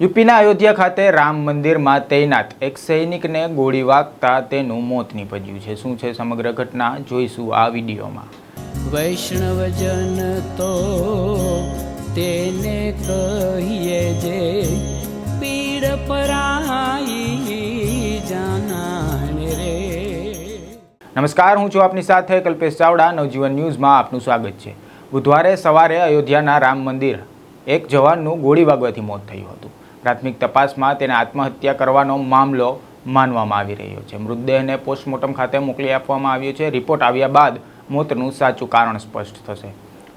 યુપીના અયોધ્યા ખાતે રામ મંદિરમાં તૈનાત. એક સૈનિકને ગોળી વાગતા તેનું મોત નીપજ્યું છે. શું છે સમગ્ર ઘટના? જોઈશું આ વિડીયોમાં. વૈષ્ણવજન તો તેને કહીએ જે પીડ પરાઈ જાનાને રે. નમસ્કાર હું છું આપની સાથે કલ્પેશ ચાવડા. નવજીવન ન્યૂઝમાં આપનું સ્વાગત છે. બુધવારે સવારે અયોધ્યાના રામ મંદિર એક જવાનનું ગોળી વાગવાથી મોત થયું હતું. પ્રાથમિક તપાસમાં તેને આત્મહત્યા કરવાનો મામલો માનવામાં આવી રહ્યો છે. મૃતદેહને પોસ્ટમોર્ટમ ખાતે મોકલી આપવામાં આવ્યો છે. રિપોર્ટ આવ્યા બાદ મોતનું સાચું કારણ સ્પષ્ટ થશે.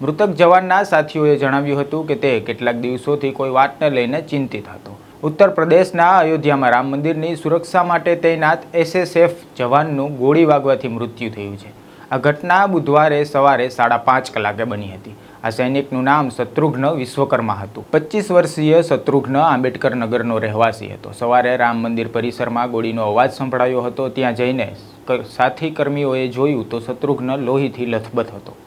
મૃતક જવાનના સાથીઓએ જણાવ્યું હતું કે તે કેટલાક દિવસોથી કોઈ વાતને લઈને ચિંતિત હતો. ઉત્તર પ્રદેશના અયોધ્યામાં રામ મંદિરની સુરક્ષા માટે તૈનાત એસએસએફ જવાનનું ગોળી વાગવાથી મૃત્યુ થયું છે. આ ઘટના બુધવારે સવારે સાડા પાંચ કલાકે બની હતી. આ સૈનિકનું નામ શત્રુઘ્ન વિશ્વકર્મા હતું. પચીસ વર્ષીય શત્રુઘ્ન આંબેડકર નગરનો રહેવાસી હતો. સવારે રામ મંદિર પરિસરમાં ગોળીનો અવાજ સંભળાયો હતો. ત્યાં જઈને સાથી કર્મીઓએ જોયું તો શત્રુઘ્ન લોહીથી લથબથ હતો.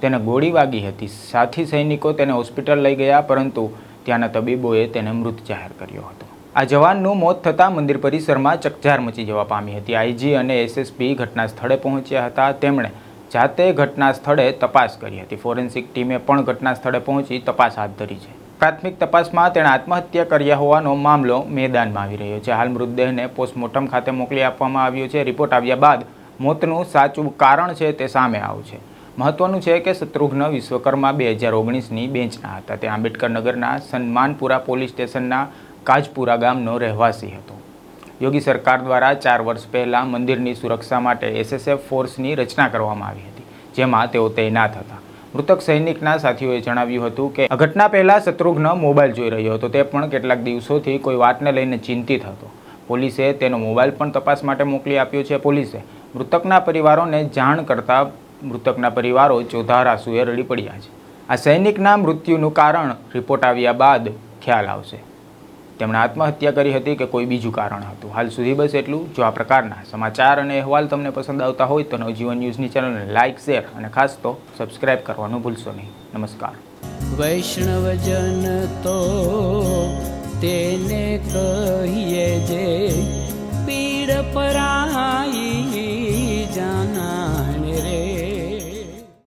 તેને ગોળી વાગી હતી. સાથી સૈનિકો તેને હોસ્પિટલ લઈ ગયા, પરંતુ ત્યાંના તબીબોએ તેને મૃત જાહેર કર્યો હતો. આ જવાનનું મોત થતાં મંદિર પરિસરમાં ચકચાર મચી જવા પામી હતી. આઈજી અને એસએસપી ઘટના સ્થળે પહોંચ્યા હતા. તેમણે જાતે ઘટના સ્થળે તપાસ કરી હતી. ફોરેન્સિક ટીમે પણ ઘટના સ્થળે પહોંચી તપાસ હાથ ધરી છે. પ્રાથમિક તપાસમાં તેણે આત્મહત્યા કર્યા હોવાનો મામલો મેદાનમાં આવી રહ્યો છે. હાલ મૃતદેહને પોસ્ટમોર્ટમ ખાતે મોકલી આપવામાં આવ્યો છે. રિપોર્ટ આવ્યા બાદ મોતનું સાચું કારણ છે તે સામે આવશે મહત્વનું છે કે શત્રુઘ્ન વિશ્વકર્મા બે હજાર ઓગણીસની બેન્ચના હતા. તે આંબેડકર નગરના સન્માનપુરા પોલીસ સ્ટેશનના કાજપુરા ગામનો રહેવાસી હતો. યોગી સરકાર દ્વારા ચાર વર્ષ પહેલાં મંદિરની સુરક્ષા માટે એસએસએફ ફોર્સની રચના કરવામાં આવી હતી, જેમાં તેઓ તૈનાત હતા. મૃતક સૈનિકના સાથીઓએ જણાવ્યું હતું કે ઘટના પહેલાં શત્રુઘ્ન મોબાઈલ જોઈ રહ્યો હતો. તે પણ કેટલાક દિવસોથી કોઈ વાતને લઈને ચિંતિત હતો. પોલીસે તેનો મોબાઈલ પણ તપાસ માટે મોકલી આપ્યો છે. પોલીસે મૃતકના પરિવારોને જાણ કરતા મૃતકના પરિવારો ચોધાર આંસુએ રડી પડ્યા છે. આ સૈનિકના મૃત્યુનું કારણ રિપોર્ટ આવ્યા બાદ ખ્યાલ આવશે. તેમણે આત્મહત્યા કરી હતી કે કોઈ બીજું કારણ હતું. હાલ સુધી બસ એટલું. જો આ પ્રકારના સમાચાર અને અહેવાલ તમને પસંદ આવતા હોય તો નવજીવન ન્યૂઝની ચેનલને લાઇક શેર અને ખાસ તો સબસ્ક્રાઇબ કરવાનું ભૂલશો નહીં. નમસ્કાર. વૈષ્ણવજન તો તેને કહીએ જે પીડ પરા